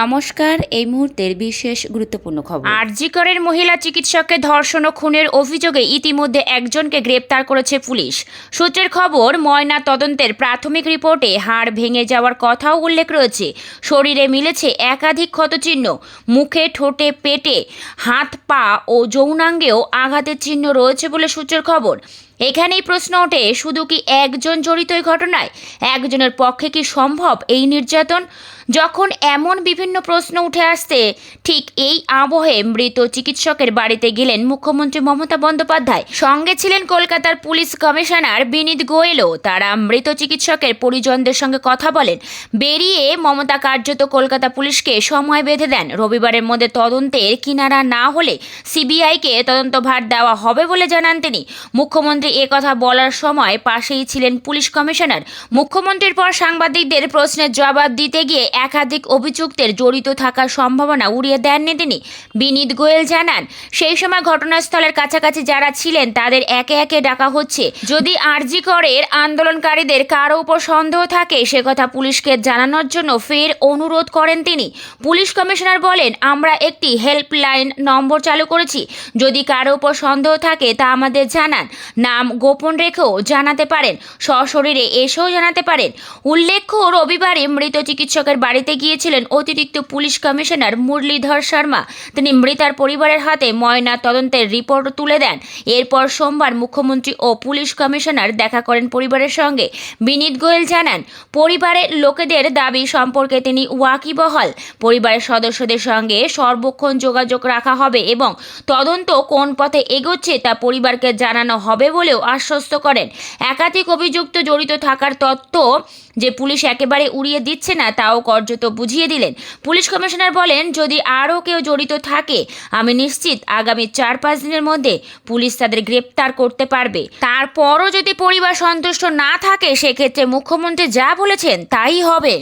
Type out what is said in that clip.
নমস্কার, এই মুহূর্তের বিশেষ গুরুত্বপূর্ণ খবর। আরজিকরের মহিলা চিকিৎসককে ধর্ষণ ও খুনের অভিযোগে ইতিমধ্যে একজনকে গ্রেপ্তার করেছে পুলিশ। সূত্রের খবর, ময়না তদন্তের প্রাথমিক রিপোর্টে হাড় ভেঙে যাওয়ার কথাও উল্লেখ রয়েছে। শরীরে মিলেছে একাধিক ক্ষতচিহ্ন, মুখে, ঠোঁটে, পেটে, হাত, পা ও যৌনাঙ্গেও আঘাতের চিহ্ন রয়েছে বলে সূত্রের খবর। এখানেই প্রশ্ন ওঠে, শুধু কি একজন জড়িত এই ঘটনায়? একজনের পক্ষে কি সম্ভব এই নির্যাতন? যখন এমন বিভিন্ন প্রশ্ন উঠে আসতে ঠিক এই আবহে মৃত চিকিৎসকের বাড়িতে গেলেন মুখ্যমন্ত্রী মমতা বন্দ্যোপাধ্যায়। সঙ্গে ছিলেন কলকাতার পুলিশ কমিশনার বিনীত গোয়েলও। তারা মৃত চিকিৎসকের পরিজনদের সঙ্গে কথা বলেন। বেরিয়ে মমতা কার্যত কলকাতা পুলিশকে সময় বেঁধে দেন। রবিবারের মধ্যে তদন্তের কিনারা না হলে সিবিআইকে তদন্তভার দেওয়া হবে বলে জানান তিনি। মুখ্যমন্ত্রী এ কথা বলার সময় পাশেই ছিলেন পুলিশ কমিশনার। মুখ্যমন্ত্রীর পর সাংবাদিকদের প্রশ্নের জবাব দিতে গিয়ে একাধিক অভিযুক্তের জড়িত থাকার সম্ভাবনা উড়িয়ে দেননি তিনি। বিনীত গোয়েল জানান, সেই সময় ঘটনাস্থলের কাছাকাছি যারা ছিলেন তাদের একে একে ডাকা হচ্ছে। যদি আরজি করের আন্দোলনকারীদের কারও উপর সন্দেহ থাকে, সে কথা পুলিশকে জানানোর জন্য ফের অনুরোধ করেন তিনি। পুলিশ কমিশনার বলেন, আমরা একটি হেল্পলাইন নম্বর চালু করেছি। যদি কারও উপর সন্দেহ থাকে তা আমাদের জানান। নাম গোপন রেখেও জানাতে পারেন। সশরীরে এসেও জানাতে পারেন। উল্লেখ্য, রবিবারে মৃত চিকিৎসকের বাড়িতে গিয়েছিলেন অতিরিক্ত পুলিশ কমিশনার মুরলীধর শর্মা। তিনি মৃতার পরিবারের হাতে ময়না তদন্তের রিপোর্ট তুলে দেন। এরপর সোমবার মুখ্যমন্ত্রী ও পুলিশ কমিশনার দেখা করেন পরিবারের সঙ্গে। বিনীত গোয়েল জানান, পরিবারের লোকেদের দাবি সম্পর্কে তিনি ওয়াকিবহাল। পরিবারের সদস্যদের সঙ্গে সর্বক্ষণ যোগাযোগ রাখা হবে এবং তদন্ত কোন পথে এগোচ্ছে তা পরিবারকে জানানো হবে বলেও আশ্বস্ত করেন। একাধিক অভিযুক্ত জড়িত থাকার তথ্য যে পুলিশ একেবারে উড়িয়ে দিচ্ছে না, তাও কার্যত বুঝিয়ে দিলেন। পুলিশ কমিশনার বলেন, যদি আরও কেউ জড়িত থাকে, আমি নিশ্চিত আগামী চার পাঁচ দিনের মধ্যে পুলিশ তাদের গ্রেপ্তার করতে পারবে। তারপরও যদি পরিবার সন্তুষ্ট না থাকে, সেক্ষেত্রে মুখ্যমন্ত্রী যা বলেছেন, তাই হবে।